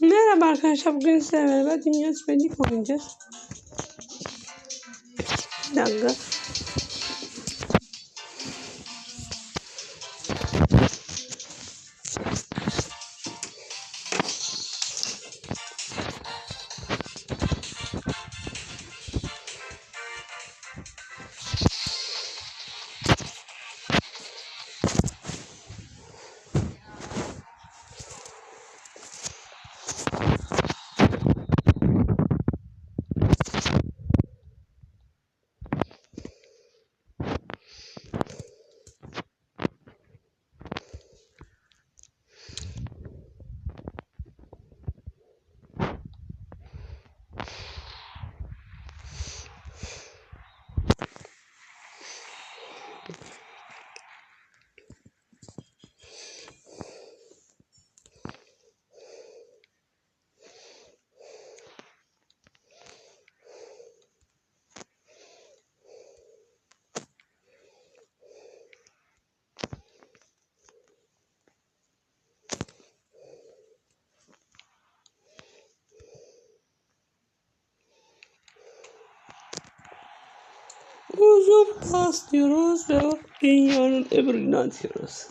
Merhaba arkadaşlar bugün sizlerle beraber Dünya Süperlik oynayacağız. Bir dakika. Uzun pas diyoruz ve dünyanın öbürünü atıyoruz.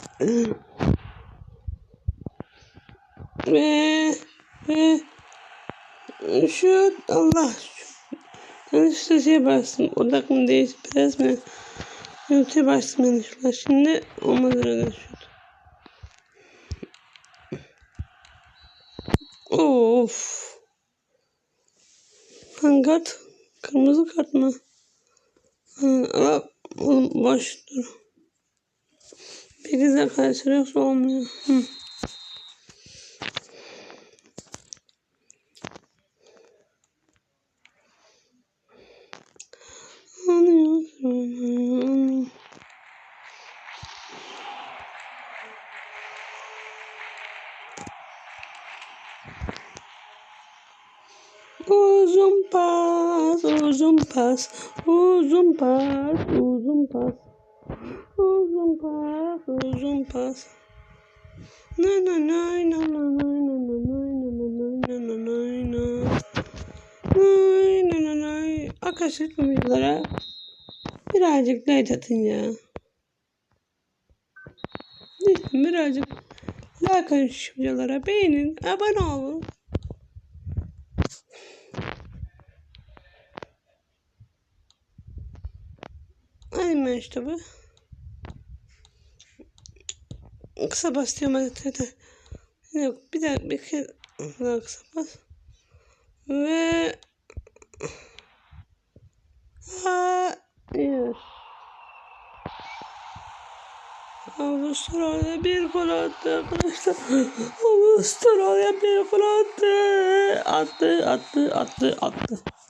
ve ve şu Allah yanlışlıkla şey bastım. Odakımı değiş biraz mı? Yöneteye bastım yanlışlıkla. Şimdi olmadı öyle şu. Of. Hangi kart? Kırmızı kart mı? Ama boştur. 8 dakika sürüyorsa olmuyor. Hı. Anlıyorum. Uzun pas, uzun pas, uzun pas, uzun pas, uzun pas, uzun pas. Na na na na na na na na na na na na na na na. Na na. Arkadaşlar bu videolara birazcık like atın ya. Lütfen birazcık like atın şu videolara beğenin, abone olun. Bu. Kısa bas diyorum. Yok bir daha bir kez daha kısa bas. Ve Hayır. Avustralya bir gol attı arkadaşlar. Avustralya bir gol attı. Attı, attı, attı, attı.